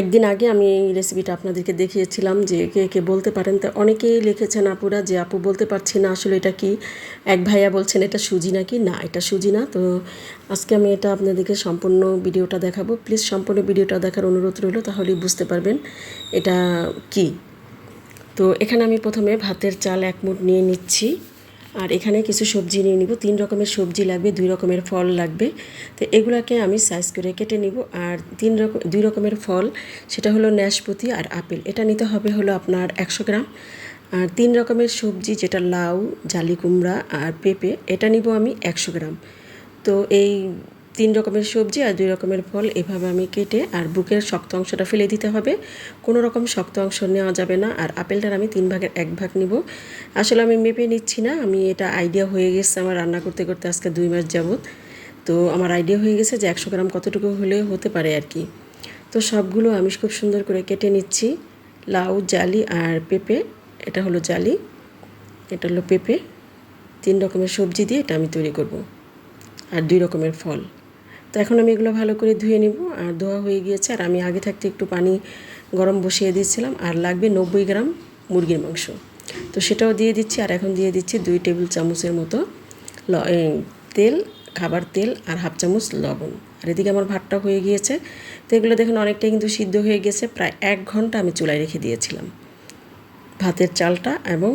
একদিন আগে আমি এই রেসিপিটা আপনাদেরকে দেখিয়েছিলাম যে কে কে বলতে পারেন। তো অনেকেই লিখেছেন, আপুরা, যে আপু বলতে পারছি না আসলে এটা কি? এক ভাইয়া বলছেন, এটা সুজি নাকি? না, এটা সুজি না। তো আজকে আমি এটা আপনাদেরকে সম্পূর্ণ ভিডিওটা দেখাবো। প্লিজ সম্পূর্ণ ভিডিওটা দেখার অনুরোধ রইল, তাহলেই বুঝতে পারবেন এটা কি। তো এখানে আমি প্রথমে ভাতের চাল এক মুঠ নিয়ে নিচ্ছি। আর এখানে কিছু সবজি নিয়ে নিব। তিন রকমের সবজি লাগবে, দুই রকমের ফল লাগবে। তো এগুলাকে আমি সাইজ করে কেটে নিব। আর তিন রকম দুই রকমের ফল, সেটা হলো ন্যাশপতি আর আপেল। এটা নিতে হবে হলো আপনার একশো গ্রাম। আর তিন রকমের সবজি যেটা লাউ, জালি কুমড়া আর পেঁপে, এটা নিব আমি একশো গ্রাম। তো এই তিন রকমের সবজি আর দুই রকমের ফল এভাবে আমি কেটে আর বুকের শক্ত অংশটা ফেলে দিতে হবে। কোনো রকম শক্ত অংশ নেওয়া যাবে না আর আপেলটার আমি তিন ভাগের এক ভাগ নিব। আসলে আমি মেপে নিচ্ছি না, আমি এটা আইডিয়া হয়ে গেছে আমার রান্না করতে করতে আজকে দুই মাস যাবত তো আমার আইডিয়া হয়ে গেছে যে একশো গ্রাম কতটুকু হলে হতে পারে আর কি। তো সবগুলো আমি খুব সুন্দর করে কেটে নিচ্ছি। লাউ, জালি আর পেঁপে, এটা হলো জালি, এটা হলো পেঁপে। তিন রকমের সবজি দিয়ে এটা আমি তৈরি করব। আর দুই রকমের ফল। তো এখন আমি এগুলো ভালো করে ধুয়ে নিব। আর ধোয়া হয়ে গিয়েছে। আর আমি আগে থাকতে একটু পানি গরম বসিয়ে দিয়েছিলাম। আর লাগবে নব্বই গ্রাম মুরগির মাংস। তো সেটাও দিয়ে দিচ্ছি। আর এখন দিয়ে দিচ্ছি দুই টেবিল চামচের মতো ল তেল, খাবার তেল আর হাফ চামচ লবণ। আর এদিকে আমার ভাতটা হয়ে গিয়েছে। তো এগুলো দেখুন অনেকটাই কিন্তু সিদ্ধ হয়ে গেছে। প্রায় এক ঘণ্টা আমি চুলায় রেখে দিয়েছিলাম। ভাতের চালটা এবং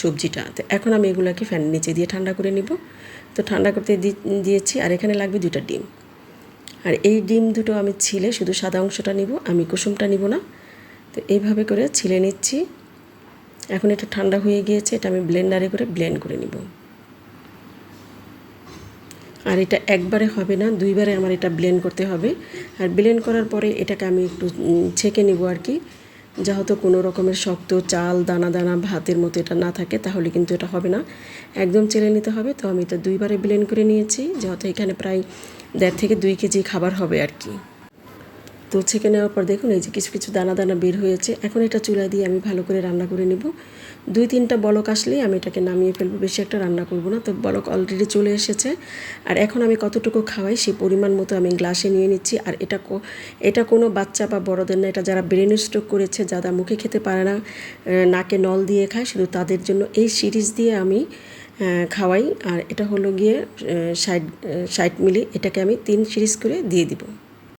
সবজিটা তো এখন আমি এগুলোকে ফ্যানের নিচে দিয়ে ঠান্ডা করে নিব। তো ঠান্ডা করতে দিয়েছি, আর এখানে লাগবে দুটা ডিম। আর এই ডিম দুটো আমি ছিলে শুধু সাদা অংশটা নিব, আমি কুসুমটা নিব না। তো এইভাবে করে ছিলে নিচ্ছি। এখন এটা ঠান্ডা হয়ে গিয়েছে, এটা আমি ব্লেন্ডারে করে ব্লেন্ড করে নিব। আর এটা একবারে হবে না, দুইবারে আমার এটা ব্লেন্ড করতে হবে। আর ব্লেন্ড করার পরে এটাকে আমি একটু ছেঁকে নিব আর কি। যেহেতু কোনো রকমের শক্ত চাল, দানা দানা, ভাতের মতো এটা না থাকে, তাহলে কিন্তু এটা হবে না। একদম চেলে নিতে হবে, তো আমি এটা দুইবারে ব্লেন্ড করে নিয়েছি, যেহেতু এখানে প্রায় দেড় থেকে দুই কেজি খাবার হবে আর কি। তো ছেঁকে নেওয়ার পর দেখুন, এই যে কিছু কিছু দানা দানা বের হয়েছে। এখন এটা চুলা দিয়ে আমি ভালো করে রান্না করে নেব। দুই তিনটা বলক আসলেই আমি এটাকে নামিয়ে ফেলব, বেশি একটা রান্না করব না। তো বলক অলরেডি চলে এসেছে। আর এখন আমি কতটুকু খাওয়াই সেই পরিমাণ মতো আমি গ্লাসে নিয়ে নিচ্ছি। আর এটা এটা কোনো বাচ্চা বা বড়দের না, এটা যারা ব্রেন স্ট্রোক করেছে, যারা মুখে খেতে পারে না নাকে নল দিয়ে খায়, শুধু তাদের জন্য এই সিরিজ দিয়ে আমি খাওয়াই। আর এটা হলো গিয়ে ষাট ষাট মিলি, এটাকে আমি তিন সিরিজ করে দিয়ে দিব।